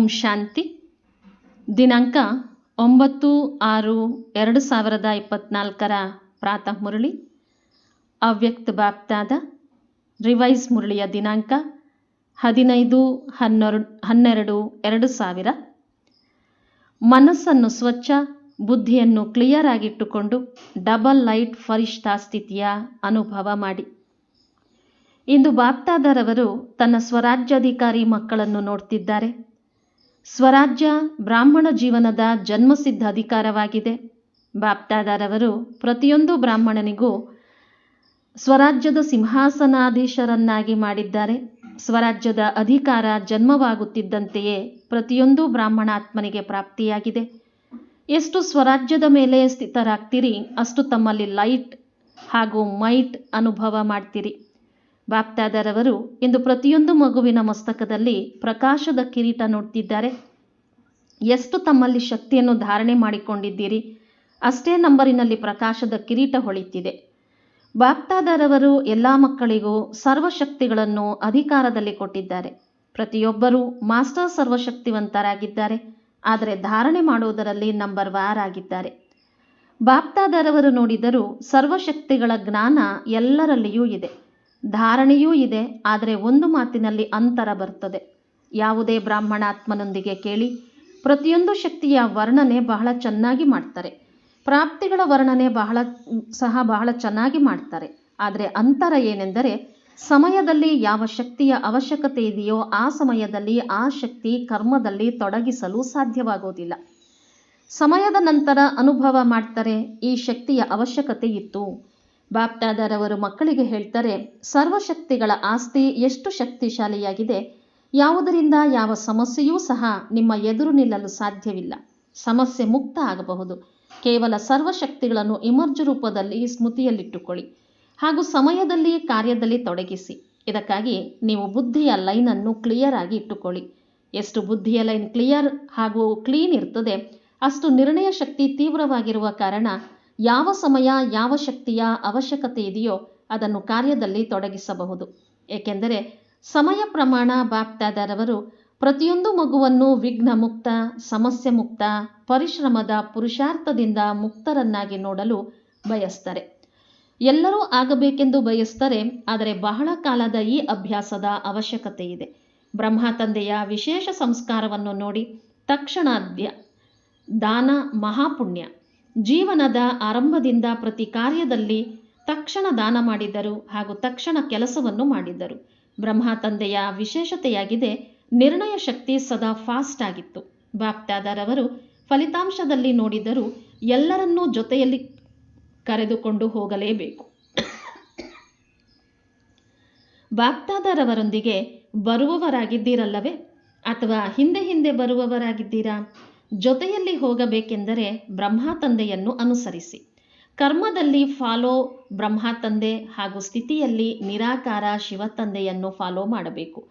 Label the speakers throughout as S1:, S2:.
S1: ಓಂ ಶಾಂತಿ. ದಿನಾಂಕ ಒಂಬತ್ತು ಆರು ಎರಡು ಸಾವಿರದ ಇಪ್ಪತ್ನಾಲ್ಕರ ಪ್ರಾತಃ ಮುರಳಿ. ಅವ್ಯಕ್ತ ಬಾಪ್ತಾದ ರಿವೈಸ್ ಮುರಳಿಯ ದಿನಾಂಕ ಹದಿನೈದು ಹನ್ನೆರಡು ಹನ್ನೆರಡು ಎರಡು ಸಾವಿರ. ಮನಸ್ಸನ್ನು ಸ್ವಚ್ಛ, ಬುದ್ಧಿಯನ್ನು ಕ್ಲಿಯರ್ ಆಗಿಟ್ಟುಕೊಂಡು ಡಬಲ್ ಲೈಟ್ ಫರಿಷ್ಠಾ ಸ್ಥಿತಿಯ ಅನುಭವ ಮಾಡಿ. ಇಂದು ಬಾಪ್ತಾದರವರು ತನ್ನ ಸ್ವರಾಜ್ಯಾಧಿಕಾರಿ ಮಕ್ಕಳನ್ನು ನೋಡ್ತಿದ್ದಾರೆ. ಸ್ವರಾಜ್ಯ ಬ್ರಾಹ್ಮಣ ಜೀವನದ ಜನ್ಮಸಿದ್ಧ ಅಧಿಕಾರವಾಗಿದೆ ಬಾಪ್ತಾದಾರವರು ಪ್ರತಿಯೊಂದು ಬ್ರಾಹ್ಮಣನಿಗೂ ಸ್ವರಾಜ್ಯದ ಸಿಂಹಾಸನಾಧೀಶರನ್ನಾಗಿ ಮಾಡಿದ್ದಾರೆ. ಸ್ವರಾಜ್ಯದ ಅಧಿಕಾರ ಜನ್ಮವಾಗುತ್ತಿದ್ದಂತೆಯೇ ಪ್ರತಿಯೊಂದು ಬ್ರಾಹ್ಮಣಾತ್ಮನಿಗೆ ಪ್ರಾಪ್ತಿಯಾಗಿದೆ. ಎಷ್ಟು ಸ್ವರಾಜ್ಯದ ಮೇಲೆ ಸ್ಥಿತರಾಗ್ತೀರಿ, ಅಷ್ಟು ತಮ್ಮಲ್ಲಿ ಲೈಟ್ ಹಾಗೂ ಮೈಟ್ ಅನುಭವ ಮಾಡ್ತೀರಿ. ಬಾಪ್ತಾದರವರು ಇಂದು ಪ್ರತಿಯೊಂದು ಮಗುವಿನ ಮಸ್ತಕದಲ್ಲಿ ಪ್ರಕಾಶದ ಕಿರೀಟ ನೋಡ್ತಿದ್ದಾರೆ. ಎಷ್ಟು ತಮ್ಮಲ್ಲಿ ಶಕ್ತಿಯನ್ನು ಧಾರಣೆ ಮಾಡಿಕೊಂಡಿದ್ದೀರಿ? ಅಷ್ಟೇ ನಂಬರಿನಲ್ಲಿ ಪ್ರಕಾಶದ ಕಿರೀಟ ಹೊಳಿತಿದೆ. ಬಾಪ್ತಾದರವರು ಎಲ್ಲ ಮಕ್ಕಳಿಗೂ ಸರ್ವಶಕ್ತಿಗಳನ್ನು ಅಧಿಕಾರದಲ್ಲಿ ಕೊಟ್ಟಿದ್ದಾರೆ. ಪ್ರತಿಯೊಬ್ಬರೂ ಮಾಸ್ಟರ್ ಸರ್ವಶಕ್ತಿವಂತರಾಗಿದ್ದಾರೆ. ಆದರೆ ಧಾರಣೆ ಮಾಡುವುದರಲ್ಲಿ ನಂಬರ್ ವಾರ್ ಆಗಿದ್ದಾರೆ. ಬಾಪ್ತಾದರವರು ನೋಡಿದರೂ ಸರ್ವಶಕ್ತಿಗಳ ಜ್ಞಾನ ಎಲ್ಲರಲ್ಲಿಯೂ ಇದೆ. ಧಾರಣೆಯೂ ಇದೆ, ಆದರೆ ಒಂದು ಮಾತಿನಲ್ಲಿ ಅಂತರ ಬರ್ತದೆ. ಯಾವುದೇ ಬ್ರಾಹ್ಮಣಾತ್ಮನೊಂದಿಗೆ ಕೇಳಿ ಪ್ರತಿಯೊಂದು ಶಕ್ತಿಯ ವರ್ಣನೆ ಬಹಳ ಚೆನ್ನಾಗಿ ಮಾಡ್ತಾರೆ. ಪ್ರಾಪ್ತಿಗಳ ವರ್ಣನೆ ಬಹಳ ಸಹ ಬಹಳ ಚೆನ್ನಾಗಿ ಮಾಡ್ತಾರೆ. ಆದರೆ ಅಂತರ ಏನೆಂದರೆ, ಸಮಯದಲ್ಲಿ ಯಾವ ಶಕ್ತಿಯ ಅವಶ್ಯಕತೆ ಇದೆಯೋ ಆ ಸಮಯದಲ್ಲಿ ಆ ಶಕ್ತಿ ಕರ್ಮದಲ್ಲಿ ತೊಡಗಿಸಲು ಸಾಧ್ಯವಾಗೋದಿಲ್ಲ. ಸಮಯದ ನಂತರ ಅನುಭವ ಮಾಡ್ತಾರೆ, ಈ ಶಕ್ತಿಯ ಅವಶ್ಯಕತೆ ಇತ್ತು. ಬಾಪ್ತಾದರವರು ಮಕ್ಕಳಿಗೆ ಹೇಳ್ತಾರೆ, ಸರ್ವಶಕ್ತಿಗಳ ಆಸ್ತಿ ಎಷ್ಟು ಶಕ್ತಿಶಾಲಿಯಾಗಿದೆ. ಯಾವುದರಿಂದ ಯಾವ ಸಮಸ್ಯೆಯೂ ಸಹ ನಿಮ್ಮ ಎದುರು ನಿಲ್ಲಲು ಸಾಧ್ಯವಿಲ್ಲ. ಸಮಸ್ಯೆ ಮುಕ್ತ ಆಗಬಹುದು. ಕೇವಲ ಸರ್ವಶಕ್ತಿಗಳನ್ನು ಇಮರ್ಜು ರೂಪದಲ್ಲಿ ಸ್ಮೃತಿಯಲ್ಲಿಟ್ಟುಕೊಳ್ಳಿ. ಹಾಗೂ ಸಮಯದಲ್ಲಿ ಕಾರ್ಯದಲ್ಲಿ ತೊಡಗಿಸಿ. ಇದಕ್ಕಾಗಿ ನೀವು ಬುದ್ಧಿಯ ಲೈನನ್ನು ಕ್ಲಿಯರ್ ಆಗಿ ಇಟ್ಟುಕೊಳ್ಳಿ. ಎಷ್ಟು ಬುದ್ಧಿಯ ಲೈನ್ ಕ್ಲಿಯರ್ ಹಾಗೂ ಕ್ಲೀನ್ ಇರ್ತದೆ, ಅಷ್ಟು ನಿರ್ಣಯ ಶಕ್ತಿ ತೀವ್ರವಾಗಿರುವ ಕಾರಣ ಯಾವ ಸಮಯ, ಯಾವ ಶಕ್ತಿಯ ಅವಶ್ಯಕತೆ ಇದೆಯೋ ಅದನ್ನು ಕಾರ್ಯದಲ್ಲಿ ತೊಡಗಿಸಬಹುದು. ಏಕೆಂದರೆ ಸಮಯ ಪ್ರಮಾಣ ಬಾಪ್ತಾದರವರು ಪ್ರತಿಯೊಂದು ಮಗುವನ್ನು ವಿಘ್ನ ಮುಕ್ತ ಸಮಸ್ಯೆ ಮುಕ್ತ ಪರಿಶ್ರಮದ ಪುರುಷಾರ್ಥದಿಂದ ಮುಕ್ತರನ್ನಾಗಿ ನೋಡಲು ಬಯಸ್ತಾರೆ. ಎಲ್ಲರೂ ಆಗಬೇಕೆಂದು ಬಯಸ್ತಾರೆ, ಆದರೆ ಬಹಳ ಕಾಲದ ಈ ಅಭ್ಯಾಸದ ಅವಶ್ಯಕತೆ ಇದೆ ಬ್ರಹ್ಮ ತಂದೆಯ ವಿಶೇಷ ಸಂಸ್ಕಾರವನ್ನು ನೋಡಿ ತಕ್ಷಣಾದ್ಯ ದಾನ ಮಹಾಪುಣ್ಯ. ಜೀವನದ ಆರಂಭದಿಂದ ಪ್ರತಿ ಕಾರ್ಯದಲ್ಲಿ ತಕ್ಷಣ ದಾನ ಮಾಡಿದ್ದರು ಹಾಗೂ ತಕ್ಷಣ ಕೆಲಸವನ್ನು ಮಾಡಿದ್ದರು ಬ್ರಹ್ಮ ತಂದೆಯ ವಿಶೇಷತೆಯಾಗಿದೆ, ನಿರ್ಣಯ ಶಕ್ತಿ ಸದಾ ಫಾಸ್ಟ್ ಆಗಿತ್ತು. ಬಾಪ್ತಾದರವರು ಫಲಿತಾಂಶದಲ್ಲಿ ನೋಡಿದರೂ ಎಲ್ಲರನ್ನೂ ಜೊತೆಯಲ್ಲಿ ಕರೆದುಕೊಂಡು ಹೋಗಲೇಬೇಕು. ಬಾಪ್ತಾದರವರೊಂದಿಗೆ ಬರುವವರಾಗಿದ್ದೀರಲ್ಲವೇ? ಅಥವಾ ಹಿಂದೆ ಹಿಂದೆ ಬರುವವರಾಗಿದ್ದೀರಾ? ಜೊತೆಯಲ್ಲಿ ಹೋಗಬೇಕೆಂದರೆ ಬ್ರಹ್ಮ ತಂದೆಯನ್ನು ಅನುಸರಿಸಿ. ಕರ್ಮದಲ್ಲಿ ಫಾಲೋ ಬ್ರಹ್ಮ ತಂದೆ ಹಾಗೂ ಸ್ಥಿತಿಯಲ್ಲಿ ನಿರಾಕಾರ ಶಿವ ತಂದೆಯನ್ನು ಫಾಲೋ ಮಾಡಬೇಕು.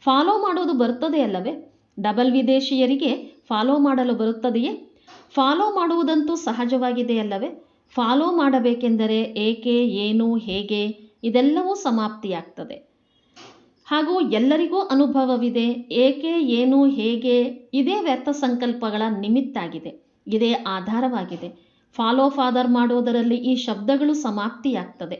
S1: ಫಾಲೋ ಮಾಡೋದು ಬರುತ್ತದೆ ಅಲ್ಲವೇ? ಡಬಲ್ ವಿದೇಶಿಯರಿಗೆ ಫಾಲೋ ಮಾಡಲು ಬರುತ್ತದೆಯೇ? ಫಾಲೋ ಮಾಡುವುದಂತೂ ಸಹಜವಾಗಿದೆ ಅಲ್ಲವೇ? ಫಾಲೋ ಮಾಡಬೇಕೆಂದರೆ ಏಕೆ, ಏನು, ಹೇಗೆ ಇದೆಲ್ಲವೂ ಸಮಾಪ್ತಿಯಾಗ್ತದೆ. ಹಾಗೂ ಎಲ್ಲರಿಗೂ ಅನುಭವವಿದೆ, ಏಕೆ, ಏನು, ಹೇಗೆ, ಇದೇ ವ್ಯರ್ಥ ಸಂಕಲ್ಪಗಳ ನಿಮಿತ್ತಾಗಿದೆ. ಇದೇ ಆಧಾರವಾಗಿದೆ. ಫಾಲೋ ಫಾದರ್ ಮಾಡುವುದರಲ್ಲಿ ಈ ಶಬ್ದಗಳು ಸಮಾಪ್ತಿಯಾಗ್ತದೆ.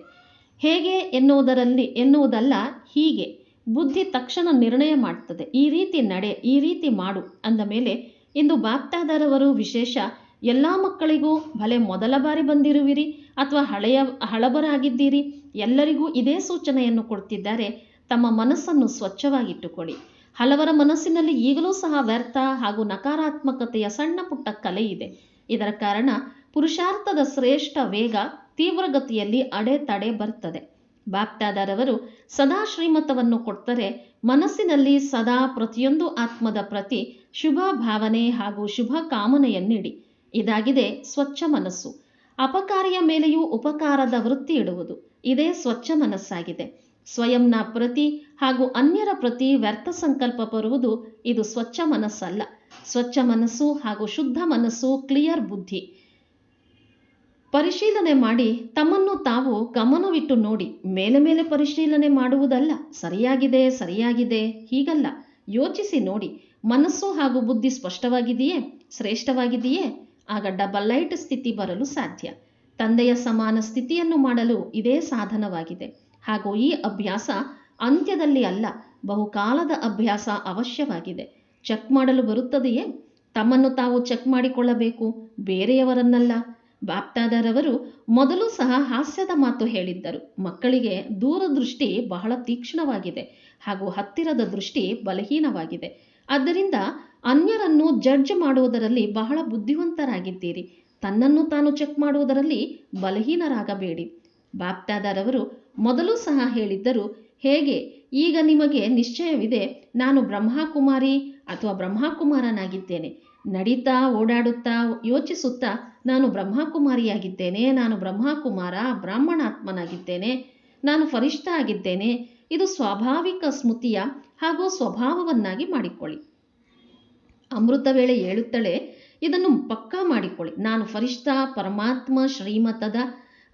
S1: ಹೇಗೆ ಎನ್ನುವುದರಲ್ಲಿ, ಎನ್ನುವುದಲ್ಲ, ಹೀಗೆ. ಬುದ್ಧಿ ತಕ್ಷಣ ನಿರ್ಣಯ ಮಾಡ್ತದೆ. ಈ ರೀತಿ ನಡೆ, ಈ ರೀತಿ ಮಾಡು ಅಂದ ಮೇಲೆ ಇಂದು ಬಾಪ್ತಾದರವರು ವಿಶೇಷ, ಎಲ್ಲ ಮಕ್ಕಳಿಗೂ ಭಲೆ ಮೊದಲ ಬಾರಿ ಬಂದಿರುವಿರಿ ಅಥವಾ ಹಳೆಯ, ಹಳಬರಾಗಿದ್ದೀರಿ, ಎಲ್ಲರಿಗೂ ಇದೇ ಸೂಚನೆಯನ್ನು ಕೊಡ್ತಿದ್ದಾರೆ ತಮ್ಮ ಮನಸ್ಸನ್ನು ಸ್ವಚ್ಛವಾಗಿಟ್ಟುಕೊಳ್ಳಿ. ಹಲವರ ಮನಸ್ಸಿನಲ್ಲಿ ಈಗಲೂ ಸಹ ವ್ಯರ್ಥ ಹಾಗೂ ನಕಾರಾತ್ಮಕತೆಯ ಸಣ್ಣ ಪುಟ್ಟ ಕಲೆ ಇದೆ. ಇದರ ಕಾರಣ ಪುರುಷಾರ್ಥದ ಶ್ರೇಷ್ಠ ವೇಗ ತೀವ್ರಗತಿಯಲ್ಲಿ ಅಡೆತಡೆ ಬರ್ತದೆ. ಬಾಪ್ತಾದರವರು ಸದಾ ಶ್ರೀಮತವನ್ನು ಕೊಡ್ತಾರೆ ಮನಸ್ಸಿನಲ್ಲಿ ಸದಾ ಪ್ರತಿಯೊಂದು ಆತ್ಮದ ಪ್ರತಿ ಶುಭ ಭಾವನೆ ಹಾಗೂ ಶುಭ ಕಾಮನೆಯನ್ನಿಡಿ. ಇದಾಗಿದೆ ಸ್ವಚ್ಛ ಮನಸ್ಸು. ಅಪಕಾರಿಯ ಮೇಲೆಯೂ ಉಪಕಾರದ ವೃತ್ತಿ ಇಡುವುದು. ಇದೇ ಸ್ವಚ್ಛ ಮನಸ್ಸಾಗಿದೆ. ಸ್ವಯಂನ ಪ್ರತಿ ಹಾಗೂ ಅನ್ಯರ ಪ್ರತಿ ವ್ಯರ್ಥ ಸಂಕಲ್ಪ ಬರುವುದು ಇದು ಸ್ವಚ್ಛ ಮನಸ್ಸಲ್ಲ. ಸ್ವಚ್ಛ ಮನಸ್ಸು ಹಾಗೂ ಶುದ್ಧ ಮನಸ್ಸು ಕ್ಲಿಯರ್ ಬುದ್ಧಿ. ಪರಿಶೀಲನೆ ಮಾಡಿ ತಮ್ಮನ್ನು ತಾವು ಗಮನವಿಟ್ಟು ನೋಡಿ ಮೇಲೆ ಮೇಲೆ ಪರಿಶೀಲನೆ ಮಾಡುವುದಲ್ಲ. ಸರಿಯಾಗಿದೆ ಸರಿಯಾಗಿದೆ, ಹೀಗಲ್ಲ. ಯೋಚಿಸಿ ನೋಡಿ. ಮನಸ್ಸು ಹಾಗೂ ಬುದ್ಧಿ ಸ್ಪಷ್ಟವಾಗಿದೆಯೇ, ಶ್ರೇಷ್ಠವಾಗಿದೆಯೇ? ಆಗ ಡಬಲ್ ಲೈಟ್ ಸ್ಥಿತಿ ಬರಲು ಸಾಧ್ಯ. ತಂದೆಯ ಸಮಾನ ಸ್ಥಿತಿಯನ್ನು ಮಾಡಲು ಇದೇ ಸಾಧನವಾಗಿದೆ. ಹಾಗೂ ಈ ಅಭ್ಯಾಸ ಅಂತ್ಯದಲ್ಲಿ ಅಲ್ಲ, ಬಹುಕಾಲದ ಅಭ್ಯಾಸ ಅವಶ್ಯವಾಗಿದೆ. ಚೆಕ್ ಮಾಡಲು ಬರುತ್ತದೆಯೇ? ತಮ್ಮನ್ನು ತಾವು ಚೆಕ್ ಮಾಡಿಕೊಳ್ಳಬೇಕು, ಬೇರೆಯವರನ್ನಲ್ಲ. ಬಾಪ್ತಾದರವರು ಮೊದಲು ಸಹ ಹಾಸ್ಯದ ಮಾತು ಹೇಳಿದ್ದರು. ಮಕ್ಕಳಿಗೆ ದೂರದೃಷ್ಟಿ ಬಹಳ ತೀಕ್ಷ್ಣವಾಗಿದೆ ಹಾಗೂ ಹತ್ತಿರದ ದೃಷ್ಟಿ ಬಲಹೀನವಾಗಿದೆ. ಆದ್ದರಿಂದ ಅನ್ಯರನ್ನು ಜಡ್ಜ್ ಮಾಡುವುದರಲ್ಲಿ ಬಹಳ ಬುದ್ಧಿವಂತರಾಗಿದ್ದೀರಿ. ತನ್ನನ್ನು ತಾನು ಚೆಕ್ ಮಾಡುವುದರಲ್ಲಿ ಬಲಹೀನರಾಗಬೇಡಿ. ಬಾಪ್ತಾದರವರು ಮೊದಲು ಸಹ ಹೇಳಿದ್ದರು, ಹೇಗೆ? ಈಗ ನಿಮಗೆ ನಿಶ್ಚಯವಿದೆ, ನಾನು ಬ್ರಹ್ಮಕುಮಾರಿ ಅಥವಾ ಬ್ರಹ್ಮಕುಮಾರನಾಗಿದ್ದೇನೆ. ನಡೀತಾ, ಓಡಾಡುತ್ತಾ, ಯೋಚಿಸುತ್ತಾ ನಾನು ಬ್ರಹ್ಮಕುಮಾರಿಯಾಗಿದ್ದೇನೆ, ನಾನು ಬ್ರಹ್ಮಕುಮಾರ, ಬ್ರಾಹ್ಮಣಾತ್ಮನಾಗಿದ್ದೇನೆ, ನಾನು ಫರಿಷ್ಠ ಆಗಿದ್ದೇನೆ. ಇದು ಸ್ವಾಭಾವಿಕ ಸ್ಮೃತಿಯ ಹಾಗೂ ಸ್ವಭಾವವನ್ನಾಗಿ ಮಾಡಿಕೊಳ್ಳಿ. ಅಮೃತ ವೇಳೆ ಹೇಳುತ್ತಳೆ ಇದನ್ನು ಪಕ್ಕಾ ಮಾಡಿಕೊಳ್ಳಿ. ನಾನು ಫರಿಷ್ಠ, ಪರಮಾತ್ಮ, ಶ್ರೀಮತದ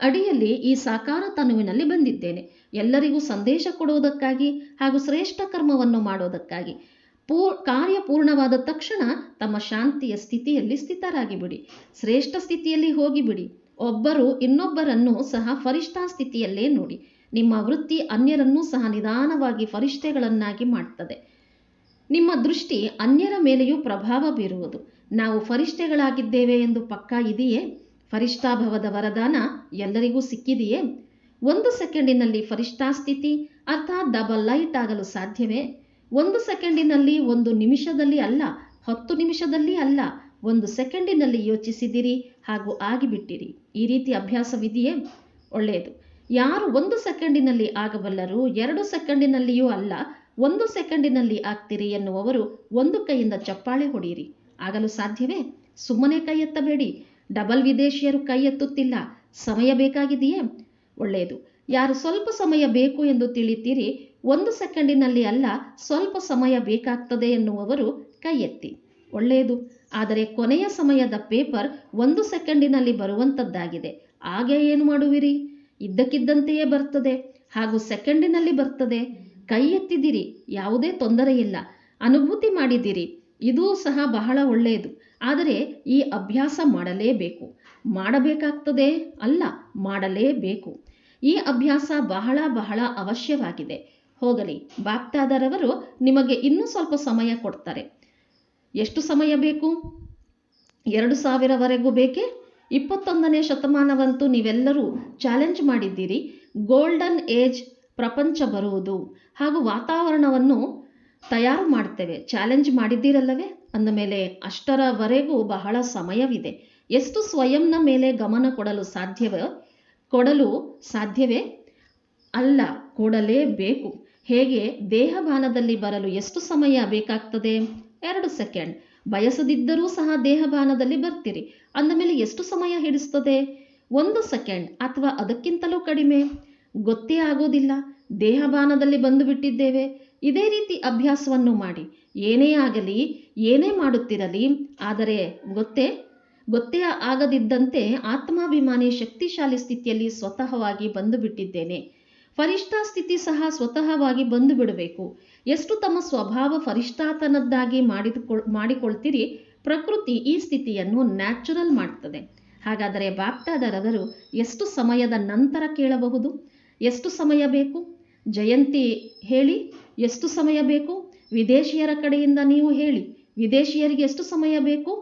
S1: ಅಡಿಯಲ್ಲಿ ಈ ಸಾಕಾರ ತನುವಿನಲ್ಲಿ ಬಂದಿದ್ದೇನೆ. ಎಲ್ಲರಿಗೂ ಸಂದೇಶ ಕೊಡುವುದಕ್ಕಾಗಿ ಹಾಗೂ ಶ್ರೇಷ್ಠ ಕರ್ಮವನ್ನು ಮಾಡೋದಕ್ಕಾಗಿ ಪೂ, ಕಾರ್ಯ ಪೂರ್ಣವಾದ ತಕ್ಷಣ ತಮ್ಮ ಶಾಂತಿಯ ಸ್ಥಿತಿಯಲ್ಲಿ ಸ್ಥಿತರಾಗಿ ಬಿಡಿ ಶ್ರೇಷ್ಠ ಸ್ಥಿತಿಯಲ್ಲಿ ಹೋಗಿಬಿಡಿ. ಒಬ್ಬರು ಇನ್ನೊಬ್ಬರನ್ನು ಸಹ ಫರಿಷ್ಠ ಸ್ಥಿತಿಯಲ್ಲೇ ನೋಡಿ. ನಿಮ್ಮ ವೃತ್ತಿ ಅನ್ಯರನ್ನೂ ಸಹ ನಿಧಾನವಾಗಿ ಫರಿಷ್ಠೆಗಳನ್ನಾಗಿ ಮಾಡ್ತದೆ. ನಿಮ್ಮ ದೃಷ್ಟಿ ಅನ್ಯರ ಮೇಲೆಯೂ ಪ್ರಭಾವ ಬೀರುವುದು. ನಾವು ಫರಿಷ್ಠೆಗಳಾಗಿದ್ದೇವೆ ಎಂದು ಪಕ್ಕಾ ಇದೆಯೇ? ಫರಿಷ್ಠಾಭವದ ವರದಾನ ಎಲ್ಲರಿಗೂ ಸಿಕ್ಕಿದೆಯೇ? ಒಂದು ಸೆಕೆಂಡಿನಲ್ಲಿ ಫರಿಷ್ಠಾ ಸ್ಥಿತಿ, ಅರ್ಥಾತ್ ಡಬಲ್ ಲೈಟ್ ಆಗಲು ಸಾಧ್ಯವೇ? ಒಂದು ಸೆಕೆಂಡಿನಲ್ಲಿ ಒಂದು ನಿಮಿಷದಲ್ಲಿ ಅಲ್ಲ, ಹತ್ತು ನಿಮಿಷದಲ್ಲಿ ಅಲ್ಲ, ಒಂದು ಸೆಕೆಂಡಿನಲ್ಲಿ ಯೋಚಿಸಿದಿರಿ ಹಾಗೂ ಆಗಿಬಿಟ್ಟಿರಿ. ಈ ರೀತಿ ಅಭ್ಯಾಸವಿದೆಯೇ? ಒಳ್ಳೆಯದು. ಯಾರು ಒಂದು ಸೆಕೆಂಡಿನಲ್ಲಿ ಆಗಬಲ್ಲರು ಎರಡು ಸೆಕೆಂಡಿನಲ್ಲಿಯೂ ಅಲ್ಲ, ಒಂದು ಸೆಕೆಂಡಿನಲ್ಲಿ ಆಗ್ತೀರಿ ಎನ್ನುವವರು ಒಂದು ಕೈಯಿಂದ ಚಪ್ಪಾಳೆ ಹೊಡೆಯಿರಿ. ಆಗಲು ಸಾಧ್ಯವೇ? ಸುಮ್ಮನೆ ಕೈ ಎತ್ತಬೇಡಿ ಡಬಲ್ ವಿದೇಶಿಯರು ಕೈ ಎತ್ತುತ್ತಿಲ್ಲ. ಸಮಯ ಬೇಕಾಗಿದೆಯೇ? ಒಳ್ಳೆಯದು. ಯಾರು ಸ್ವಲ್ಪ ಸಮಯ ಬೇಕು ಎಂದು ತಿಳಿತೀರಿ, ಒಂದು ಸೆಕೆಂಡಿನಲ್ಲಿ ಅಲ್ಲ, ಸ್ವಲ್ಪ ಸಮಯ ಬೇಕಾಗ್ತದೆ ಎನ್ನುವವರು ಕೈ ಎತ್ತಿ. ಒಳ್ಳೆಯದು. ಆದರೆ ಕೊನೆಯ ಸಮಯದ ಪೇಪರ್ ಒಂದು ಸೆಕೆಂಡಿನಲ್ಲಿ ಬರುವಂಥದ್ದಾಗಿದೆ ಹಾಗೆ ಏನು ಮಾಡುವಿರಿ? ಇದ್ದಕ್ಕಿದ್ದಂತೆಯೇ ಬರ್ತದೆ. ಹಾಗೂ ಸೆಕೆಂಡಿನಲ್ಲಿ ಬರ್ತದೆ. ಕೈ ಎತ್ತಿದ್ದೀರಿ. ಯಾವುದೇ ತೊಂದರೆ ಇಲ್ಲ ಅನುಭೂತಿ ಮಾಡಿದ್ದೀರಿ. ಇದೂ ಸಹ ಬಹಳ ಒಳ್ಳೆಯದು. ಆದರೆ ಈ ಅಭ್ಯಾಸ ಮಾಡಲೇಬೇಕು. ಮಾಡಬೇಕಾಗ್ತದೆ ಅಲ್ಲ, ಮಾಡಲೇಬೇಕು. ಈ ಅಭ್ಯಾಸ ಬಹಳ ಬಹಳ ಅವಶ್ಯವಾಗಿದೆ. ಹೋಗಲಿ, ಬಾಪ್ತಾದರವರು ನಿಮಗೆ ಇನ್ನೂ ಸ್ವಲ್ಪ ಸಮಯ ಕೊಡ್ತಾರೆ. ಎಷ್ಟು ಸಮಯ ಬೇಕು? ಎರಡು ಸಾವಿರವರೆಗೂ ಬೇಕೇ? ಇಪ್ಪತ್ತೊಂದನೇ ಶತಮಾನವಂತೂ ನೀವೆಲ್ಲರೂ ಚಾಲೆಂಜ್ ಮಾಡಿದ್ದೀರಿ. ಗೋಲ್ಡನ್ ಏಜ್ ಪ್ರಪಂಚ ಬರುವುದು ಹಾಗೂ ವಾತಾವರಣವನ್ನು ತಯಾರು ಮಾಡ್ತೇವೆ. ಚಾಲೆಂಜ್ ಮಾಡಿದ್ದೀರಲ್ಲವೇ? ಅಂದ ಮೇಲೆ ಅಷ್ಟರವರೆಗೂ ಬಹಳ ಸಮಯವಿದೆ. ಎಷ್ಟು ಸ್ವಯಂನ ಮೇಲೆ ಗಮನ ಕೊಡಲು ಸಾಧ್ಯವೋ? ಕೊಡಲು ಸಾಧ್ಯವೇ? ಅಲ್ಲ, ಕೊಡಲೇಬೇಕು. ಹೇಗೆ? ದೇಹಭಾನದಲ್ಲಿ ಬರಲು ಎಷ್ಟು ಸಮಯ ಬೇಕಾಗ್ತದೆ? ಎರಡು ಸೆಕೆಂಡ್. ಬಯಸದಿದ್ದರೂ ಸಹ ದೇಹಭಾನದಲ್ಲಿ ಬರ್ತೀರಿ. ಅಂದಮೇಲೆ ಎಷ್ಟು ಸಮಯ ಹಿಡಿಸ್ತದೆ? ಒಂದು ಸೆಕೆಂಡ್ ಅಥವಾ ಅದಕ್ಕಿಂತಲೂ ಕಡಿಮೆ? ಗೊತ್ತೇ ಆಗೋದಿಲ್ಲ. ದೇಹಭಾನದಲ್ಲಿ ಬಂದು ಬಿಟ್ಟಿದ್ದೇವೆ ಇದೇ ರೀತಿ ಅಭ್ಯಾಸವನ್ನು ಮಾಡಿ. ಏನೇ ಆಗಲಿ, ಏನೇ ಮಾಡುತ್ತಿರಲಿ, ಆದರೆ ಗೊತ್ತೇ? ಗೊತ್ತೇ ಆಗದಿದ್ದಂತೆ ಆತ್ಮಾಭಿಮಾನಿ ಶಕ್ತಿಶಾಲಿ ಸ್ಥಿತಿಯಲ್ಲಿ ಸ್ವತಃವಾಗಿ ಬಂದು ಬಿಟ್ಟಿದ್ದೇನೆ ಫರಿಷ್ಠಾ ಸ್ಥಿತಿ ಸಹ ಸ್ವತಃವಾಗಿ ಬಂದು ಬಿಡಬೇಕು ಎಷ್ಟು ತಮ್ಮ ಸ್ವಭಾವ ಫರಿಷ್ಠಾತನದ್ದಾಗಿ ಮಾಡಿದುಕೊಳ್, ಮಾಡಿಕೊಳ್ತೀರಿ, ಪ್ರಕೃತಿ ಈ ಸ್ಥಿತಿಯನ್ನು ನ್ಯಾಚುರಲ್ ಮಾಡ್ತದೆ. ಹಾಗಾದರೆ ಬಾಪ್ತಾದರವರು ಎಷ್ಟು ಸಮಯದ ನಂತರ ಕೇಳಬಹುದು? ಎಷ್ಟು ಸಮಯ ಬೇಕು? ಜಯಂತಿ ಹೇಳಿ, ಎಷ್ಟು ಸಮಯ ಬೇಕು? ವಿದೇಶಿಯರ ಕಡೆಯಿಂದ ನೀವು ಹೇಳಿ, ವಿದೇಶಿಯರಿಗೆ ಎಷ್ಟು ಸಮಯ ಬೇಕು?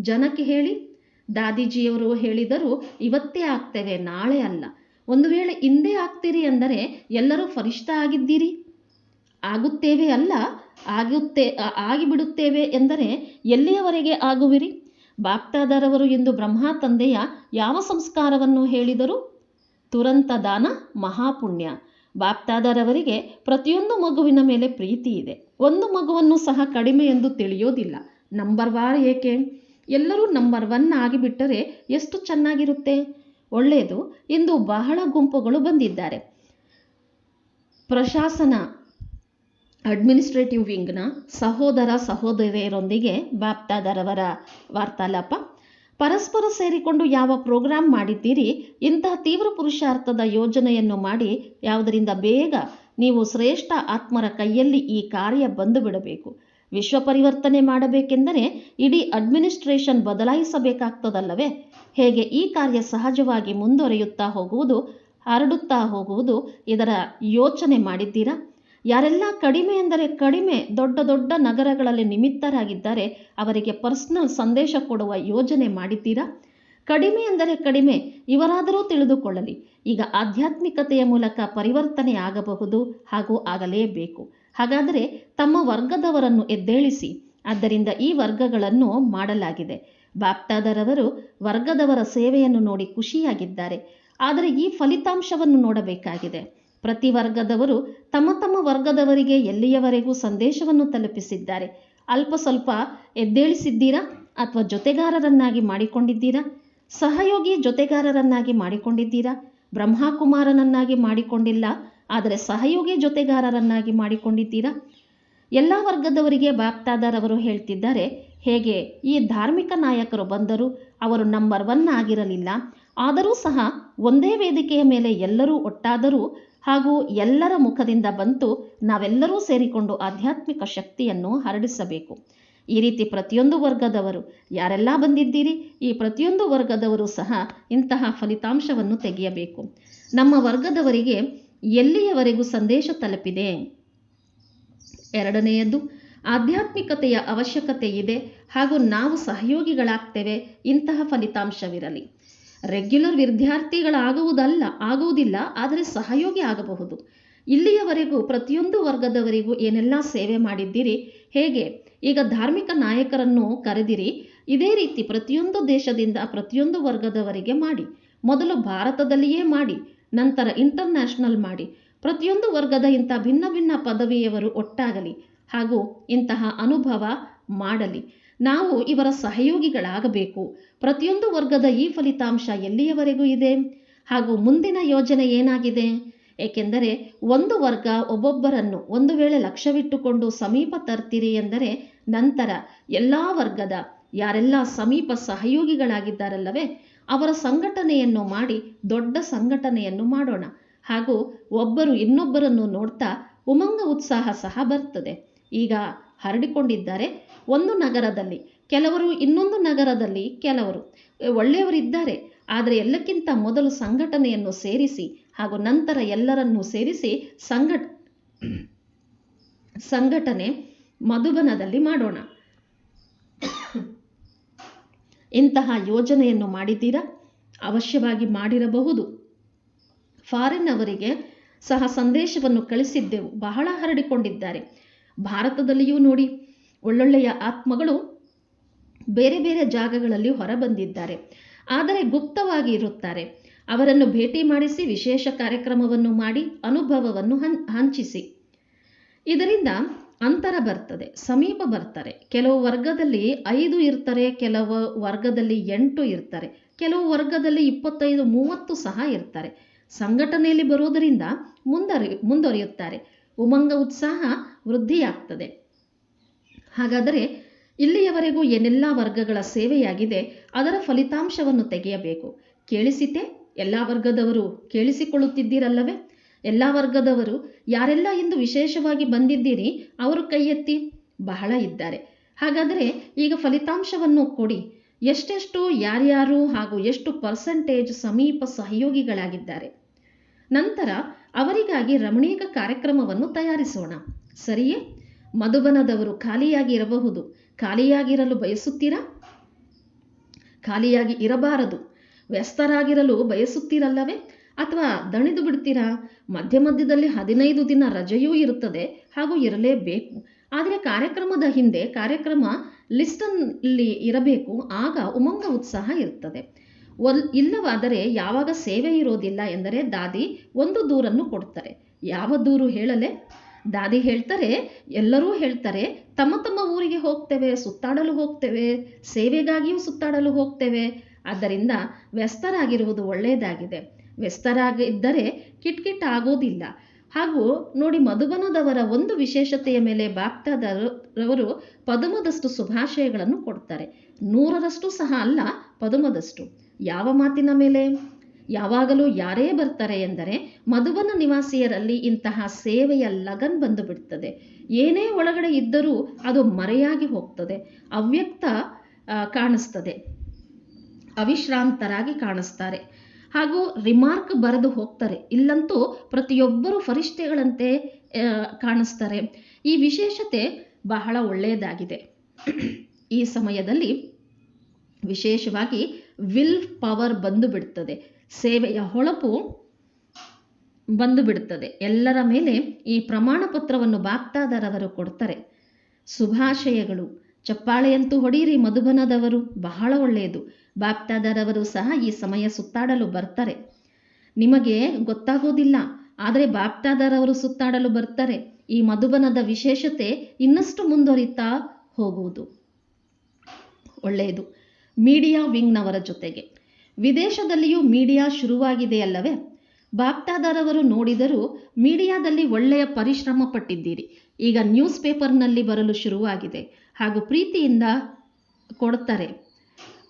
S1: ಜನಕ್ಕೆ ಹೇಳಿ. ದಾದಿಜಿಯವರು ಹೇಳಿದರು, ಇವತ್ತೇ ಆಗ್ತೇವೆ, ನಾಳೆ ಅಲ್ಲ. ಒಂದು ವೇಳೆ ಹಿಂದೆ ಆಗ್ತೀರಿ ಅಂದರೆ ಎಲ್ಲರೂ ಫರಿಷ್ಠ ಆಗಿದ್ದೀರಿ. ಆಗುತ್ತೇವೆ ಅಲ್ಲ? ಆಗುತ್ತೆ ಆಗಿಬಿಡುತ್ತೇವೆ ಎಂದರೆ ಎಲ್ಲಿಯವರೆಗೆ ಆಗುವಿರಿ? ಬಾಪ್ತಾದರವರು ಎಂದು ಬ್ರಹ್ಮ ತಂದೆಯ ಯಾವ ಸಂಸ್ಕಾರವನ್ನು ಹೇಳಿದರು? ತುರಂತ ದಾನ ಮಹಾಪುಣ್ಯ. ಬಾಪ್ತಾದರವರಿಗೆ ಪ್ರತಿಯೊಂದು ಮಗುವಿನ ಮೇಲೆ ಪ್ರೀತಿ ಇದೆ. ಒಂದು ಮಗುವನ್ನು ಸಹ ಕಡಿಮೆ ಎಂದು ತಿಳಿಯೋದಿಲ್ಲ. ನಂಬರ್ ವಾರ್ ಏಕೆ? ಎಲ್ಲರೂ ನಂಬರ್ ಒನ್ ಆಗಿಬಿಟ್ಟರೆ ಎಷ್ಟು ಚೆನ್ನಾಗಿರುತ್ತೆ? ಒಳ್ಳೆಯದು. ಇಂದು ಬಹಳ ಗುಂಪುಗಳು ಬಂದಿದ್ದಾರೆ. ಪ್ರಶಾಸನ, ಅಡ್ಮಿನಿಸ್ಟ್ರೇಟಿವ್ ವಿಂಗ್ನ ಸಹೋದರ ಸಹೋದರಿಯರೊಂದಿಗೆ ಬಾಪ್ತಾದರವರ ವಾರ್ತಾಲಾಪ ಪರಸ್ಪರ ಸೇರಿಕೊಂಡು ಯಾವ ಪ್ರೋಗ್ರಾಂ ಮಾಡಿದ್ದೀರಿ, ಇಂತಹ ತೀವ್ರ ಪುರುಷಾರ್ಥದ ಯೋಜನೆಯನ್ನು ಮಾಡಿ, ಯಾವುದರಿಂದ ಬೇಗ ನೀವು ಶ್ರೇಷ್ಠ ಆತ್ಮರ ಕೈಯಲ್ಲಿ ಈ ಕಾರ್ಯ ಬಂದು ಬಿಡಬೇಕು. ವಿಶ್ವ ಪರಿವರ್ತನೆ ಮಾಡಬೇಕೆಂದರೆ ಇಡೀ ಅಡ್ಮಿನಿಸ್ಟ್ರೇಷನ್ ಬದಲಾಯಿಸಬೇಕಾಗ್ತದಲ್ಲವೇ? ಹೇಗೆ ಈ ಕಾರ್ಯ ಸಹಜವಾಗಿ ಮುಂದುವರಿಯುತ್ತಾ ಹೋಗುವುದು, ಹರಡುತ್ತಾ ಹೋಗುವುದು ಇದರ ಯೋಚನೆ ಮಾಡಿದ್ದೀರಾ? ಯಾರೆಲ್ಲ ಕಡಿಮೆ ಎಂದರೆ ಕಡಿಮೆ ದೊಡ್ಡ ದೊಡ್ಡ ನಗರಗಳಲ್ಲಿ ನಿಮಿತ್ತರಾಗಿದ್ದಾರೆ, ಅವರಿಗೆ ಪರ್ಸನಲ್ ಸಂದೇಶ ಕೊಡುವ ಯೋಜನೆ ಮಾಡಿದ್ದೀರಾ? ಕಡಿಮೆ ಎಂದರೆ ಕಡಿಮೆ, ಇವರಾದರೂ ತಿಳಿದುಕೊಳ್ಳಲಿ. ಈಗ ಆಧ್ಯಾತ್ಮಿಕತೆಯ ಮೂಲಕ ಪರಿವರ್ತನೆ ಆಗಬಹುದು ಹಾಗೂ ಆಗಲೇಬೇಕು. ಹಾಗಾದರೆ ತಮ್ಮ ವರ್ಗದವರನ್ನು ಎದ್ದೇಳಿಸಿ. ಆದ್ದರಿಂದ ಈ ವರ್ಗಗಳನ್ನು ಮಾಡಲಾಗಿದೆ. ಬಾಪ್ತಾದರವರು ವರ್ಗದವರ ಸೇವೆಯನ್ನು ನೋಡಿ ಖುಷಿಯಾಗಿದ್ದಾರೆ. ಆದರೆ ಈ ಫಲಿತಾಂಶವನ್ನು ನೋಡಬೇಕಾಗಿದೆ. ಪ್ರತಿ ವರ್ಗದವರು ತಮ್ಮ ತಮ್ಮ ವರ್ಗದವರಿಗೆ ಎಲ್ಲಿಯವರೆಗೂ ಸಂದೇಶವನ್ನು ತಲುಪಿಸಿದ್ದಾರೆ? ಅಲ್ಪ ಸ್ವಲ್ಪ ಎದ್ದೇಳಿಸಿದ್ದೀರಾ? ಅಥವಾ ಜೊತೆಗಾರರನ್ನಾಗಿ ಮಾಡಿಕೊಂಡಿದ್ದೀರಾ? ಸಹಯೋಗಿ ಜೊತೆಗಾರರನ್ನಾಗಿ ಮಾಡಿಕೊಂಡಿದ್ದೀರಾ? ಬ್ರಹ್ಮಕುಮಾರನನ್ನಾಗಿ ಮಾಡಿಕೊಂಡಿಲ್ಲ, ಆದರೆ ಸಹಯೋಗಿ ಜೊತೆಗಾರರನ್ನಾಗಿ ಮಾಡಿಕೊಂಡಿದ್ದೀರಾ? ಎಲ್ಲ ವರ್ಗದವರಿಗೆ ಬಾಪ್ತಾದರವರು ಹೇಳ್ತಿದ್ದಾರೆ, ಹೇಗೆ ಈ ಧಾರ್ಮಿಕ ನಾಯಕರು ಬಂದರು ಅವರು ನಂಬರ್ ಒನ್ ಆಗಿರಲಿಲ್ಲ, ಆದರೂ ಸಹ ಒಂದೇ ವೇದಿಕೆಯ ಮೇಲೆ ಎಲ್ಲರೂ ಒಟ್ಟಾದರೂ ಹಾಗೂ ಎಲ್ಲರ ಮುಖದಿಂದ ಬಂತು ನಾವೆಲ್ಲರೂ ಸೇರಿಕೊಂಡು ಆಧ್ಯಾತ್ಮಿಕ ಶಕ್ತಿಯನ್ನು ಹರಡಿಸಬೇಕು. ಈ ರೀತಿ ಪ್ರತಿಯೊಂದು ವರ್ಗದವರು, ಯಾರೆಲ್ಲ ಬಂದಿದ್ದೀರಿ, ಈ ಪ್ರತಿಯೊಂದು ವರ್ಗದವರು ಸಹ ಇಂತಹ ಫಲಿತಾಂಶವನ್ನು ತೆಗೆಯಬೇಕು. ನಮ್ಮ ವರ್ಗದವರಿಗೆ ಎಲ್ಲಿಯವರೆಗೂ ಸಂದೇಶ ತಲುಪಿದೆ? ಎರಡನೆಯದು, ಆಧ್ಯಾತ್ಮಿಕತೆಯ ಅವಶ್ಯಕತೆ ಇದೆ ಹಾಗೂ ನಾವು ಸಹಯೋಗಿಗಳಾಗ್ತೇವೆ, ಇಂತಹ ಫಲಿತಾಂಶವಿರಲಿ. ರೆಗ್ಯುಲರ್ ವಿದ್ಯಾರ್ಥಿಗಳಾಗುವುದಲ್ಲ, ಆಗುವುದಿಲ್ಲ, ಆದರೆ ಸಹಯೋಗಿ ಆಗಬಹುದು. ಇಲ್ಲಿಯವರೆಗೂ ಪ್ರತಿಯೊಂದು ವರ್ಗದವರಿಗೂ ಏನೆಲ್ಲ ಸೇವೆ ಮಾಡಿದ್ದೀರಿ? ಹೇಗೆ? ಈಗ ಧಾರ್ಮಿಕ ನಾಯಕರನ್ನು ಕರೆದಿರಿ. ಇದೇ ರೀತಿ ಪ್ರತಿಯೊಂದು ದೇಶದಿಂದ ಪ್ರತಿಯೊಂದು ವರ್ಗದವರಿಗೆ ಮಾಡಿ. ಮೊದಲು ಭಾರತದಲ್ಲಿಯೇ ಮಾಡಿ, ನಂತರ ಇಂಟರ್ನ್ಯಾಷನಲ್ ಮಾಡಿ. ಪ್ರತಿಯೊಂದು ವರ್ಗದ ಇಂಥ ಭಿನ್ನ ಭಿನ್ನ ಪದವಿಯವರು ಒಟ್ಟಾಗಲಿ ಹಾಗೂ ಇಂತಹ ಅನುಭವ ಮಾಡಲಿ. ನಾವು ಇವರ ಸಹಯೋಗಿಗಳಾಗಬೇಕು. ಪ್ರತಿಯೊಂದು ವರ್ಗದ ಈ ಫಲಿತಾಂಶ ಎಲ್ಲಿಯವರೆಗೂ ಇದೆ? ಹಾಗೂ ಮುಂದಿನ ಯೋಜನೆ ಏನಾಗಿದೆ? ಏಕೆಂದರೆ ಒಂದು ವರ್ಗ ಒಬ್ಬೊಬ್ಬರನ್ನು ಒಂದು ವೇಳೆ ಲಕ್ಷ್ಯವಿಟ್ಟುಕೊಂಡು ಸಮೀಪ ತರ್ತೀರಿ ಎಂದರೆ ನಂತರ ಎಲ್ಲ ವರ್ಗದ ಯಾರೆಲ್ಲ ಸಮೀಪ ಸಹಯೋಗಿಗಳಾಗಿದ್ದಾರಲ್ಲವೇ, ಅವರ ಸಂಘಟನೆಯನ್ನು ಮಾಡಿ ದೊಡ್ಡ ಸಂಘಟನೆಯನ್ನು ಮಾಡೋಣ. ಹಾಗೂ ಒಬ್ಬರು ಇನ್ನೊಬ್ಬರನ್ನು ನೋಡ್ತಾ ಉಮಂಗ ಉತ್ಸಾಹ ಸಹ ಬರ್ತದೆ. ಈಗ ಹರಡಿಕೊಂಡಿದ್ದಾರೆ ಒಂದು ನಗರದಲ್ಲಿ, ಕೆಲವರು ಇನ್ನೊಂದು ನಗರದಲ್ಲಿ, ಕೆಲವರು ಒಳ್ಳೆಯವರಿದ್ದಾರೆ. ಆದರೆ ಎಲ್ಲಕ್ಕಿಂತ ಮೊದಲು ಸಂಘಟನೆಯನ್ನು ಸೇರಿಸಿ ಹಾಗೂ ನಂತರ ಎಲ್ಲರನ್ನೂ ಸೇರಿಸಿ ಸಂಘಟ, ಸಂಘಟನೆ ಮಧುಬನದಲ್ಲಿ ಮಾಡೋಣ. ಇಂತಹ ಯೋಜನೆಯನ್ನು ಮಾಡಿದ್ದೀರಾ? ಅವಶ್ಯವಾಗಿ ಮಾಡಿರಬಹುದು. ಫಾರಿನ್ ಅವರಿಗೆ ಸಹ ಸಂದೇಶವನ್ನು ಕಳಿಸಿದ್ದೆವು. ಬಹಳ ಹರಡಿಕೊಂಡಿದ್ದಾರೆ. ಭಾರತದಲ್ಲಿಯೂ ನೋಡಿ ಒಳ್ಳೊಳ್ಳೆಯ ಆತ್ಮಗಳು ಬೇರೆ ಬೇರೆ ಜಾಗಗಳಲ್ಲಿ ಹೊರಬಂದಿದ್ದಾರೆ. ಆದರೆ ಗುಪ್ತವಾಗಿ ಇರುತ್ತಾರೆ. ಅವರನ್ನು ಭೇಟಿ ಮಾಡಿಸಿ ವಿಶೇಷ ಕಾರ್ಯಕ್ರಮವನ್ನು ಮಾಡಿ ಅನುಭವವನ್ನು ಹಂಚಿಸಿ. ಇದರಿಂದ ಅಂತರ ಬರ್ತದೆ, ಸಮೀಪ ಬರ್ತಾರೆ. ಕೆಲವು ವರ್ಗದಲ್ಲಿ ಐದು ಇರ್ತಾರೆ, ಕೆಲವು ವರ್ಗದಲ್ಲಿ ಎಂಟು ಇರ್ತಾರೆ. ಕೆಲವು ವರ್ಗದಲ್ಲಿ ಇಪ್ಪತ್ತೈದು, ಮೂವತ್ತು ಸಹ ಇರ್ತಾರೆ. ಸಂಘಟನೆಯಲ್ಲಿ ಬರುವುದರಿಂದ ಮುಂದರಿ ಮುಂದುವರಿಯುತ್ತಾರೆ ಉಮಂಗ ಉತ್ಸಾಹ ವೃದ್ಧಿಯಾಗ್ತದೆ. ಹಾಗಾದರೆ ಇಲ್ಲಿಯವರೆಗೂ ಏನೆಲ್ಲ ವರ್ಗಗಳ ಸೇವೆಯಾಗಿದೆ, ಅದರ ಫಲಿತಾಂಶವನ್ನು ತೆಗೆಯಬೇಕು. ಕೇಳಿಸಿತೆ? ಎಲ್ಲ ವರ್ಗದವರು ಕೇಳಿಸಿಕೊಳ್ಳುತ್ತಿದ್ದೀರಲ್ಲವೇ? ಎಲ್ಲ ವರ್ಗದವರು ಯಾರೆಲ್ಲ ಇಂದು ವಿಶೇಷವಾಗಿ ಬಂದಿದ್ದೀರಿ, ಅವರು ಕೈ ಬಹಳ ಇದ್ದಾರೆ. ಹಾಗಾದರೆ ಈಗ ಫಲಿತಾಂಶವನ್ನು ಕೊಡಿ. ಎಷ್ಟೆಷ್ಟು ಯಾರ್ಯಾರು ಹಾಗೂ ಎಷ್ಟು ಪರ್ಸೆಂಟೇಜ್ ಸಮೀಪ ಸಹಯೋಗಿಗಳಾಗಿದ್ದಾರೆ. ನಂತರ ಅವರಿಗಾಗಿ ರಮಣೀಯ ಕಾರ್ಯಕ್ರಮವನ್ನು ತಯಾರಿಸೋಣ. ಸರಿಯೇ? ಮಧುಬನದವರು ಖಾಲಿಯಾಗಿ ಇರಬಹುದು. ಖಾಲಿಯಾಗಿರಲು ಬಯಸುತ್ತೀರಾ? ಖಾಲಿಯಾಗಿ ಇರಬಾರದು. ವ್ಯಸ್ತರಾಗಿರಲು ಬಯಸುತ್ತೀರಲ್ಲವೇ? ಅಥವಾ ದಣಿದು ಬಿಡ್ತೀರಾ? ಮಧ್ಯ ಮಧ್ಯದಲ್ಲಿ ಹದಿನೈದು ದಿನ ರಜೆಯೂ ಇರುತ್ತದೆ, ಹಾಗೂ ಇರಲೇಬೇಕು. ಆದರೆ ಕಾರ್ಯಕ್ರಮದ ಹಿಂದೆ ಕಾರ್ಯಕ್ರಮ ಲಿಸ್ಟಲ್ಲಿ ಇರಬೇಕು, ಆಗ ಉಮಂಗ ಉತ್ಸಾಹ ಇರುತ್ತದೆ. ಇಲ್ಲವಾದರೆ ಯಾವಾಗ ಸೇವೆ ಇರೋದಿಲ್ಲ ಎಂದರೆ ದಾದಿ ಒಂದು ದೂರನ್ನು ಕೊಡ್ತಾರೆ. ಯಾವ ದೂರು ಹೇಳಲೆ? ದಾದಿ ಹೇಳ್ತಾರೆ, ಎಲ್ಲರೂ ಹೇಳ್ತಾರೆ, ತಮ್ಮ ತಮ್ಮ ಊರಿಗೆ ಹೋಗ್ತೇವೆ, ಸುತ್ತಾಡಲು ಹೋಗ್ತೇವೆ, ಸೇವೆಗಾಗಿಯೂ ಸುತ್ತಾಡಲು ಹೋಗ್ತೇವೆ. ಆದ್ದರಿಂದ ವ್ಯಸ್ತರಾಗಿರುವುದು ಒಳ್ಳೆಯದಾಗಿದೆ. ವ್ಯಸ್ತರಾಗಿದ್ದರೆ ಕಿಟ್ಕಿಟ್ ಆಗೋದಿಲ್ಲ ಹಾಗೂ ನೋಡಿ ಮಧುಬನದವರ ಒಂದು ವಿಶೇಷತೆಯ ಮೇಲೆ ಬಾಪ್ತಾದರವರು ಪದುಮದಷ್ಟು ಶುಭಾಶಯಗಳನ್ನು ಕೊಡ್ತಾರೆ. ನೂರರಷ್ಟು ಸಹ ಅಲ್ಲ, ಪದುಮದಷ್ಟು. ಯಾವ ಮಾತಿನ ಮೇಲೆ? ಯಾವಾಗಲೂ ಯಾರೇ ಬರ್ತಾರೆ ಎಂದರೆ ಮಧುವನ ನಿವಾಸಿಯರಲ್ಲಿ ಇಂತಹ ಸೇವೆಯ ಲಗನ್ ಬಂದು ಬಿಡ್ತದೆ ಏನೇ ಒಳಗಡೆ ಇದ್ದರೂ ಅದು ಮರೆಯಾಗಿ ಹೋಗ್ತದೆ. ಅವ್ಯಕ್ತ ಕಾಣಿಸ್ತದೆ. ಅವಿಶ್ರಾಂತರಾಗಿ ಕಾಣಿಸ್ತಾರೆ. ಹಾಗೂ ರಿಮಾರ್ಕ್ ಬರೆದು ಹೋಗ್ತಾರೆ. ಇಲ್ಲಂತೂ ಪ್ರತಿಯೊಬ್ಬರು ಫರಿಷ್ಠೆಗಳಂತೆ ಕಾಣಿಸ್ತಾರೆ. ಈ ವಿಶೇಷತೆ ಬಹಳ ಒಳ್ಳೆಯದಾಗಿದೆ. ಈ ಸಮಯದಲ್ಲಿ ವಿಶೇಷವಾಗಿ ವಿಲ್ ಪವರ್ ಬಂದು ಬಿಡ್ತದೆ ಸೇವೆಯ ಹೊಳಪು ಬಂದು ಬಿಡುತ್ತದೆ ಎಲ್ಲರ ಮೇಲೆ ಈ ಪ್ರಮಾಣ ಪತ್ರವನ್ನು ಬಾಗ್ತಾದರವರು ಕೊಡ್ತಾರೆ. ಶುಭಾಶಯಗಳು. ಚಪ್ಪಾಳೆಯಂತೂ ಹೊಡೀರಿ ಮಧುಬನದವರು. ಬಹಳ ಒಳ್ಳೆಯದು. ಬಾಪ್ತಾದರವರು ಸಹ ಈ ಸಮಯ ಸುತ್ತಾಡಲು ಬರ್ತಾರೆ. ನಿಮಗೆ ಗೊತ್ತಾಗೋದಿಲ್ಲ, ಆದರೆ ಬಾಪ್ತಾದರವರು ಸುತ್ತಾಡಲು ಬರ್ತಾರೆ. ಈ ಮಧುಬನದ ವಿಶೇಷತೆ ಇನ್ನಷ್ಟು ಮುಂದುವರಿತಾ ಹೋಗುವುದು. ಒಳ್ಳೆಯದು. ಮೀಡಿಯಾ ವಿಂಗ್ನವರ ಜೊತೆಗೆ. ವಿದೇಶದಲ್ಲಿಯೂ ಮೀಡಿಯಾ ಶುರುವಾಗಿದೆಯಲ್ಲವೇ? ಬಾಪ್ತಾದರವರು ನೋಡಿದರೂ ಮೀಡಿಯಾದಲ್ಲಿ ಒಳ್ಳೆಯ ಪರಿಶ್ರಮ ಪಟ್ಟಿದ್ದೀರಿ. ಈಗ ನ್ಯೂಸ್ ಪೇಪರ್ನಲ್ಲಿ ಬರಲು ಶುರುವಾಗಿದೆ. ಹಾಗೂ ಪ್ರೀತಿಯಿಂದ ಕೊಡ್ತಾರೆ.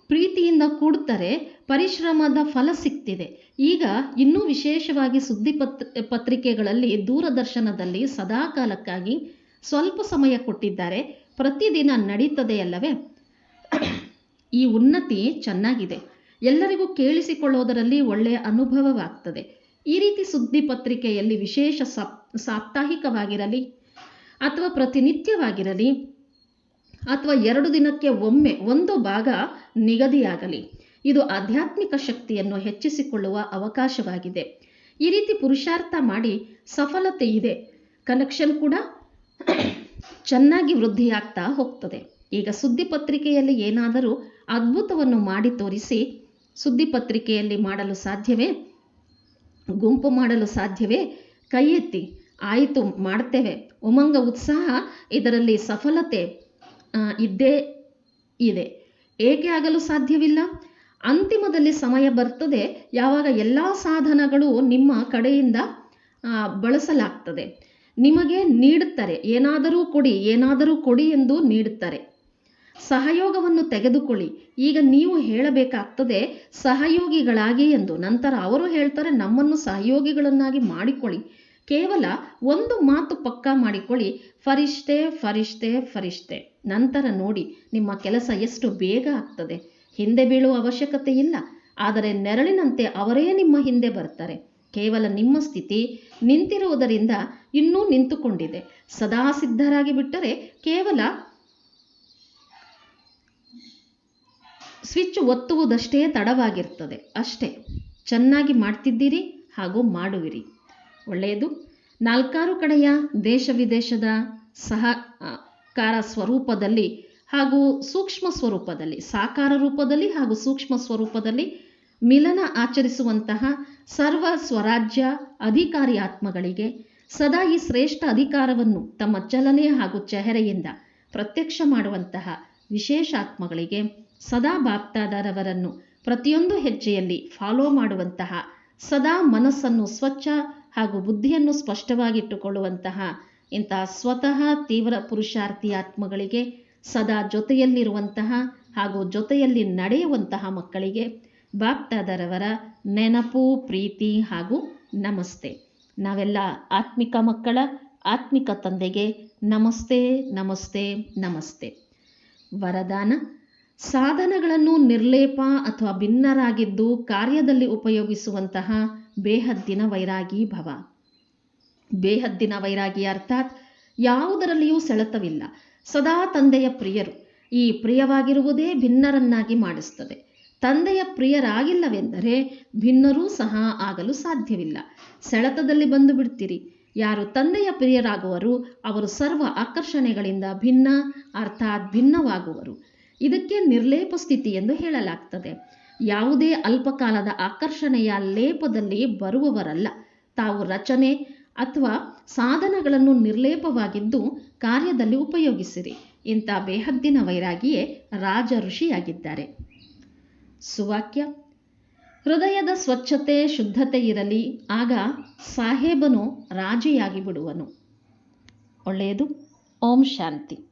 S1: ಪ್ರೀತಿಯಿಂದ ಕೂಡ್ತಾರೆ, ಪರಿಶ್ರಮದ ಫಲ ಸಿಗ್ತಿದೆ ಈಗ ಇನ್ನೂ ವಿಶೇಷವಾಗಿ ಸುದ್ದಿ ಪತ್, ಪತ್ರಿಕೆಗಳಲ್ಲಿ ದೂರದರ್ಶನದಲ್ಲಿ ಸದಾಕಾಲಕ್ಕಾಗಿ ಸ್ವಲ್ಪ ಸಮಯ ಕೊಟ್ಟಿದ್ದಾರೆ. ಪ್ರತಿದಿನ ನಡೀತದೆಯಲ್ಲವೇ? ಈ ಉನ್ನತಿ ಚೆನ್ನಾಗಿದೆ. ಎಲ್ಲರಿಗೂ ಕೇಳಿಸಿಕೊಳ್ಳೋದರಲ್ಲಿ ಒಳ್ಳೆಯ ಅನುಭವವಾಗ್ತದೆ. ಈ ರೀತಿ ಸುದ್ದಿ ಪತ್ರಿಕೆಯಲ್ಲಿ ವಿಶೇಷ ಸಾಪ್, ಸಾಪ್ತಾಹಿಕವಾಗಿರಲಿ ಅಥವಾ ಪ್ರತಿನಿತ್ಯವಾಗಿರಲಿ ಅಥವಾ ಎರಡು ದಿನಕ್ಕೆ ಒಮ್ಮೆ ಒಂದು ಭಾಗ ನಿಗದಿಯಾಗಲಿ, ಇದು ಆಧ್ಯಾತ್ಮಿಕ ಶಕ್ತಿಯನ್ನು ಹೆಚ್ಚಿಸಿಕೊಳ್ಳುವ ಅವಕಾಶವಾಗಿದೆ. ಈ ರೀತಿ ಪುರುಷಾರ್ಥ ಮಾಡಿ ಸಫಲತೆ ಇದೆ, ಕನೆಕ್ಷನ್ ಕೂಡ ಚೆನ್ನಾಗಿ ವೃದ್ಧಿಯಾಗ್ತಾ ಹೋಗ್ತದೆ. ಈಗ ಸುದ್ದಿ ಪತ್ರಿಕೆಯಲ್ಲಿ ಏನಾದರೂ ಅದ್ಭುತವನ್ನು ಮಾಡಿ ತೋರಿಸಿ ಸುದ್ದಿ ಪತ್ರಿಕೆಯಲ್ಲಿ ಮಾಡಲು ಸಾಧ್ಯವೇ? ಗುಂಪು ಮಾಡಲು ಸಾಧ್ಯವೇ? ಕೈ ಎತ್ತಿ ಆಯಿತು, ಮಾಡ್ತೇವೆ. ಉಮಂಗ ಉತ್ಸಾಹ ಇದರಲ್ಲಿ ಸಫಲತೆ ಇದ್ದೇ ಇದೆ. ಏಕೆ ಆಗಲು ಸಾಧ್ಯವಿಲ್ಲ? ಅಂತಿಮದಲ್ಲಿ ಸಮಯ ಬರ್ತದೆ. ಯಾವಾಗ ಎಲ್ಲ ಸಾಧನಗಳು ನಿಮ್ಮ ಕಡೆಯಿಂದ ಬಳಸಲಾಗ್ತದೆ. ನಿಮಗೆ ನೀಡುತ್ತಾರೆ. ಏನಾದರೂ ಕೊಡಿ ಏನಾದರೂ ಕೊಡಿ ಎಂದು ನೀಡುತ್ತಾರೆ. ಸಹಯೋಗವನ್ನು ತೆಗೆದುಕೊಳ್ಳಿ. ಈಗ ನೀವು ಹೇಳಬೇಕಾಗ್ತದೆ, ಸಹಯೋಗಿಗಳಾಗಿ ಎಂದು. ನಂತರ ಅವರು ಹೇಳ್ತಾರೆ, ನಮ್ಮನ್ನು ಸಹಯೋಗಿಗಳನ್ನಾಗಿ ಮಾಡಿಕೊಳ್ಳಿ. ಕೇವಲ ಒಂದು ಮಾತು ಪಕ್ಕಾ ಮಾಡಿಕೊಳ್ಳಿ. ಫರಿಷ್ಠೆ ಫರಿಷ್ಠೆ ಫರಿಷ್ಠೆ ನಂತರ ನೋಡಿ, ನಿಮ್ಮ ಕೆಲಸ ಎಷ್ಟು ಬೇಗ ಆಗ್ತದೆ. ಹಿಂದೆ ಬೀಳುವ ಅವಶ್ಯಕತೆ ಇಲ್ಲ. ಆದರೆ ನೆರಳಿನಂತೆ ಅವರೇ ನಿಮ್ಮ ಹಿಂದೆ ಬರ್ತಾರೆ. ಕೇವಲ ನಿಮ್ಮ ಸ್ಥಿತಿ ನಿಂತಿರುವುದರಿಂದ ಇನ್ನೂ ನಿಂತುಕೊಂಡಿದೆ. ಸದಾ ಸಿದ್ಧರಾಗಿ ಬಿಟ್ಟರೆ ಕೇವಲ ಸ್ವಿಚ್ ಒತ್ತುವುದಷ್ಟೇ ತಡವಾಗಿರ್ತದೆ. ಅಷ್ಟೇ. ಚೆನ್ನಾಗಿ ಮಾಡ್ತಿದ್ದೀರಿ ಹಾಗೂ ಮಾಡುವಿರಿ. ಒಳ್ಳೆಯದು. ನಾಲ್ಕಾರು ಕಡೆಯ ದೇಶ ವಿದೇಶದ ಸಹಕಾರ ಸ್ವರೂಪದಲ್ಲಿ ಹಾಗೂ ಸೂಕ್ಷ್ಮ ಸ್ವರೂಪದಲ್ಲಿ, ಸಾಕಾರ ರೂಪದಲ್ಲಿ ಹಾಗೂ ಸೂಕ್ಷ್ಮ ಸ್ವರೂಪದಲ್ಲಿ ಮಿಲನ ಆಚರಿಸುವಂತಹ ಸರ್ವ ಸ್ವರಾಜ್ಯ ಅಧಿಕಾರಿ ಆತ್ಮಗಳಿಗೆ ಸದಾ ಈ ಶ್ರೇಷ್ಠ ಅಧಿಕಾರವನ್ನು ತಮ್ಮ ಚಲನೆ ಹಾಗೂ ಚೆಹರೆಯಿಂದ ಪ್ರತ್ಯಕ್ಷ ಮಾಡುವಂತಹ ವಿಶೇಷ ಆತ್ಮಗಳಿಗೆ ಸದಾ ಬಾಪ್ತಾದರವರನ್ನು ಪ್ರತಿಯೊಂದು ಹೆಜ್ಜೆಯಲ್ಲಿ ಫಾಲೋ ಮಾಡುವಂತಹ, ಸದಾ ಮನಸ್ಸನ್ನು ಸ್ವಚ್ಛ ಹಾಗೂ ಬುದ್ಧಿಯನ್ನು ಸ್ಪಷ್ಟವಾಗಿಟ್ಟುಕೊಳ್ಳುವಂತಹ ಇಂತಹ ಸ್ವತಃ ತೀವ್ರ ಪುರುಷಾರ್ಥಿ ಆತ್ಮಗಳಿಗೆ ಸದಾ ಜೊತೆಯಲ್ಲಿರುವಂತಹ ಹಾಗೂ ಜೊತೆಯಲ್ಲಿ ನಡೆಯುವಂತಹ ಮಕ್ಕಳಿಗೆ ಬಾಪ್ತಾದರವರ ನೆನಪು, ಪ್ರೀತಿ ಹಾಗೂ ನಮಸ್ತೆ. ನಾವೆಲ್ಲ ಆತ್ಮಿಕ ಮಕ್ಕಳ, ಆತ್ಮಿಕ ತಂದೆಗೆ ನಮಸ್ತೆ ನಮಸ್ತೆ ನಮಸ್ತೆ. ವರದಾನ ಸಾಧನಗಳನ್ನು ನಿರ್ಲೇಪ ಅಥವಾ ಭಿನ್ನರಾಗಿದ್ದು ಕಾರ್ಯದಲ್ಲಿ ಉಪಯೋಗಿಸುವಂತಹ ಬೇಹದ್ದಿನ ವೈರಾಗಿ ಭವ. ಬೇಹದ್ದಿನ ವೈರಾಗಿ ಅರ್ಥಾತ್ ಯಾವುದರಲ್ಲಿಯೂ ಸೆಳೆತವಿಲ್ಲ. ಸದಾ ತಂದೆಯ ಪ್ರಿಯರು. ಈ ಪ್ರಿಯವಾಗಿರುವುದೇ ಭಿನ್ನರನ್ನಾಗಿ ಮಾಡಿಸ್ತದೆ. ತಂದೆಯ ಪ್ರಿಯರಾಗಿಲ್ಲವೆಂದರೆ ಭಿನ್ನರೂ ಸಹ ಆಗಲು ಸಾಧ್ಯವಿಲ್ಲ. ಸೆಳೆತದಲ್ಲಿ ಬಂದು ಬಿಡ್ತೀರಿ. ಯಾರು ತಂದೆಯ ಪ್ರಿಯರಾಗುವರು, ಅವರು ಸರ್ವ ಆಕರ್ಷಣೆಗಳಿಂದ ಭಿನ್ನ, ಅರ್ಥಾತ್ ಭಿನ್ನವಾಗುವರು. ಇದಕ್ಕೆ ನಿರ್ಲೇಪ ಸ್ಥಿತಿ ಎಂದು ಹೇಳಲಾಗ್ತದೆ. ಯಾವುದೇ ಅಲ್ಪಕಾಲದ ಆಕರ್ಷಣೆಯ ಲೇಪದಲ್ಲಿ ಬರುವವರಲ್ಲ. ತಾವು ರಚನೆ ಅಥವಾ ಸಾಧನಗಳನ್ನು ನಿರ್ಲೇಪವಾಗಿದ್ದು ಕಾರ್ಯದಲ್ಲಿ ಉಪಯೋಗಿಸಿರಿ. ಇಂಥ ಬೇಹದ್ದಿನ ವೈರಾಗಿಯೇ ರಾಜ ಋಷಿಯಾಗಿದ್ದಾರೆ. ಸುವಾಕ್ಯ. ಹೃದಯದ ಸ್ವಚ್ಛತೆ, ಶುದ್ಧತೆ ಇರಲಿ, ಆಗ ಸಾಹೇಬನು ರಾಜಿಯಾಗಿ ಬಿಡುವನು. ಒಳ್ಳೆಯದು. ಓಂ ಶಾಂತಿ.